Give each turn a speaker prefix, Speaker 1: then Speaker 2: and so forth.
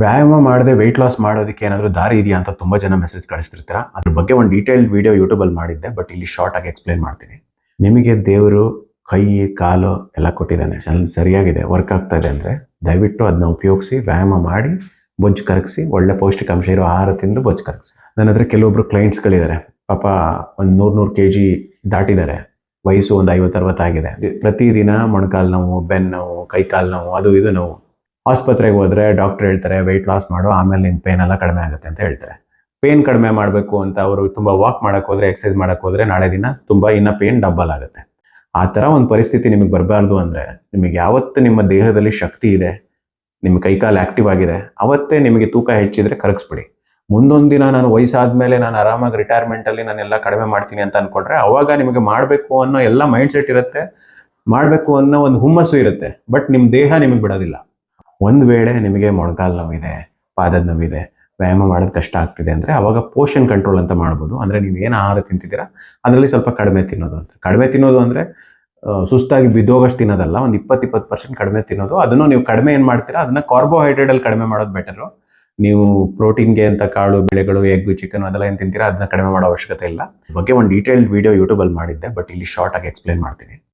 Speaker 1: ವ್ಯಾಯಾಮ ಮಾಡದೆ weight loss ಮಾಡೋದಕ್ಕೆ ಏನಾದರೂ ದಾರಿ ಇದೆಯಾ ಅಂತ ತುಂಬ ಜನ ಮೆಸೇಜ್ ಕಳಿಸ್ತಿರ್ತೀರಾ? ಅದ್ರ ಬಗ್ಗೆ ಒಂದು ಡೀಟೇಲ್ಡ್ ವೀಡಿಯೋ ಯೂಟ್ಯೂಬಲ್ಲಿ ಮಾಡಿದ್ದೆ ಬಟ್ ಇಲ್ಲಿ ಶಾರ್ಟ್ ಆಗಿ ಎಕ್ಸ್ಪ್ಲೈನ್ ಮಾಡ್ತೀನಿ. ನಿಮಗೆ ದೇವರು, ಕೈ, ಕಾಲು ಎಲ್ಲ ಕೊಟ್ಟಿದ್ದಾನೆ. ಅಲ್ಲಿ ಸರಿಯಾಗಿದೆ ವರ್ಕ್ ಆಗ್ತಾ ಇದೆ ಅಂದರೆ ದಯವಿಟ್ಟು ಅದನ್ನ ಉಪಯೋಗಿಸಿ, ವ್ಯಾಯಾಮ ಮಾಡಿ ಬೊಜ್ಜು ಕರಗಿಸಿ, ಒಳ್ಳೆ ಪೌಷ್ಟಿಕಾಂಶ ಇರೋ ಆಹಾರ ತಿಂದು ಬೊಜ್ಜು ಕರಗಿಸಿ. ನನ್ನ ಹತ್ರ ಕೆಲವೊಬ್ರು ಕ್ಲೈಂಟ್ಸ್ಗಳಿದ್ದಾರೆ ಪಾಪ ಒಂದು ನೂರು ನೂರು ಕೆ ಜಿ ದಾಟಿದ್ದಾರೆ. ವಯಸ್ಸು ಒಂದು ಐವತ್ತರವತ್ತಾಗಿದೆ. ಪ್ರತಿದಿನ ಮೊಣಕಾಲು ನೋವು, ಬೆನ್ನು ನೋವು ಕೈ ಕಾಲು ನೋವು, ಅದು ಇದು ನೋವು. ಆಸ್ಪತ್ರೆಗೆ ಹೋದ್ರೆ ಡಾಕ್ಟರ್ ಹೇಳ್ತಾರೆ ವೆಯ್ಟ್ ಲಾಸ್ ಮಾಡು, ಆಮೇಲೆ ನಿನ್ನ ಪೇನ್ ಎಲ್ಲ ಕಡಿಮೆ ಆಗುತ್ತೆ ಅಂತ ಹೇಳ್ತಾರೆ. ಪೇನ್ ಕಡಿಮೆ ಮಾಡಬೇಕು ಅಂತ ಅವರು ತುಂಬ ವಾಕ್ ಮಾಡಕ್ಕೆ ಹೋದ್ರೆ ಎಕ್ಸಸೈಸ್ ಮಾಡೋಕ್ಕೆ ಹೋದ್ರೆ ನಾಳೆ ದಿನ ತುಂಬ ಇನ್ನ ಪೇನ್ ಡಬ್ಬಲ್ ಆಗುತ್ತೆ. ಆ ಥರ ಒಂದು ಪರಿಸ್ಥಿತಿ ನಿಮಗೆ ಬರಬಾರ್ದು ಅಂದರೆ ನಿಮಗೆ ಯಾವತ್ತು ನಿಮ್ಮ ದೇಹದಲ್ಲಿ ಶಕ್ತಿ ಇದೆ, ನಿಮ್ಮ ಕೈಕಾಲು ಆಕ್ಟಿವ್ ಆಗಿದೆ, ಅವತ್ತೇ ನಿಮಗೆ ತೂಕ ಹೆಚ್ಚಿದ್ರೆ ಕರಗಿಸ್ಬಿಡಿ. ಮುಂದೊಂದು ದಿನ ನಾನು ವಯಸ್ಸಾದ್ಮೇಲೆ ನಾನು ಆರಾಮಾಗಿ ರಿಟೈರ್ಮೆಂಟಲ್ಲಿ ನಾನೆಲ್ಲ ಕಡಿಮೆ ಮಾಡ್ತೀನಿ ಅಂತ ಅನ್ಕೊಂಡ್ರೆ ಅವಾಗ ನಿಮಗೆ ಮಾಡಬೇಕು ಅನ್ನೋ ಎಲ್ಲ ಮೈಂಡ್ ಸೆಟ್ ಇರುತ್ತೆ, ಮಾಡಬೇಕು ಅನ್ನೋ ಒಂದು ಹುಮ್ಮಸ್ಸು ಇರುತ್ತೆ ಬಟ್ ನಿಮ್ಮ ದೇಹ ನಿಮಗೆ ಬಿಡೋದಿಲ್ಲ. ಒಂದು ವೇಳೆ ನಿಮಗೆ ಮೊಣಕಾಲು ನೋವಿದೆ, ಪಾದದ ನೋವಿದೆ, ವ್ಯಾಯಾಮ ಮಾಡೋದು ಕಷ್ಟ ಆಗ್ತಿದೆ ಅಂದರೆ ಅವಾಗ ಪೋಷನ್ ಕಂಟ್ರೋಲ್ ಅಂತ ಮಾಡ್ಬೋದು. ಅಂದರೆ ನೀವು ಏನು ಆಹಾರ ತಿಂತಿದ್ದೀರಾ, ಅದರಲ್ಲಿ ಸ್ವಲ್ಪ ಕಡಿಮೆ ತಿನ್ನೋದು ಅಂತ. ಕಡಿಮೆ ತಿನ್ನೋದು ಅಂದರೆ ಸುಸ್ತಾಗಿ ಬಿದ್ದೋಗಷ್ಟು ತಿನ್ನೋದಲ್ಲ, ಒಂದು ಇಪ್ಪತ್ತು ಇಪ್ಪತ್ತು ಪರ್ಸೆಂಟ್ ಕಡಿಮೆ ತಿನ್ನೋದು. ಅದನ್ನು ನೀವು ಕಡಿಮೆ ಏನು ಮಾಡ್ತೀರಾ, ಅದನ್ನ ಕಾರ್ಬೋಹೈಡ್ರೇಟಲ್ಲಿ ಕಡಿಮೆ ಮಾಡೋದು ಬೆಟರು ನೀವು ಪ್ರೋಟೀನ್ಗೆ ಅಂತ ಕಾಳು, ಬೆಳೆಗಳು ಎಗ್ ಚಿಕನ್ ಅದೆಲ್ಲ ಏನು ತಿಂತೀರಾ, ಅದನ್ನ ಕಡಿಮೆ ಮಾಡೋ ಅವಶ್ಯಕತೆ ಇಲ್ಲ. ಬಗ್ಗೆ ಒಂದು ಡೀಟೇಲ್ಡ್ ವಿಡಿಯೋ ಯೂಟ್ಯೂಬಲ್ಲಿ ಮಾಡಿದ್ದೆ ಬಟ್ ಇಲ್ಲಿ ಶಾರ್ಟಾಗಿ ಎಕ್ಸ್ಪ್ಲೇನ್ ಎಕ್ಸ್ಪ್ಲೈನ್ ಮಾಡ್ತೀನಿ.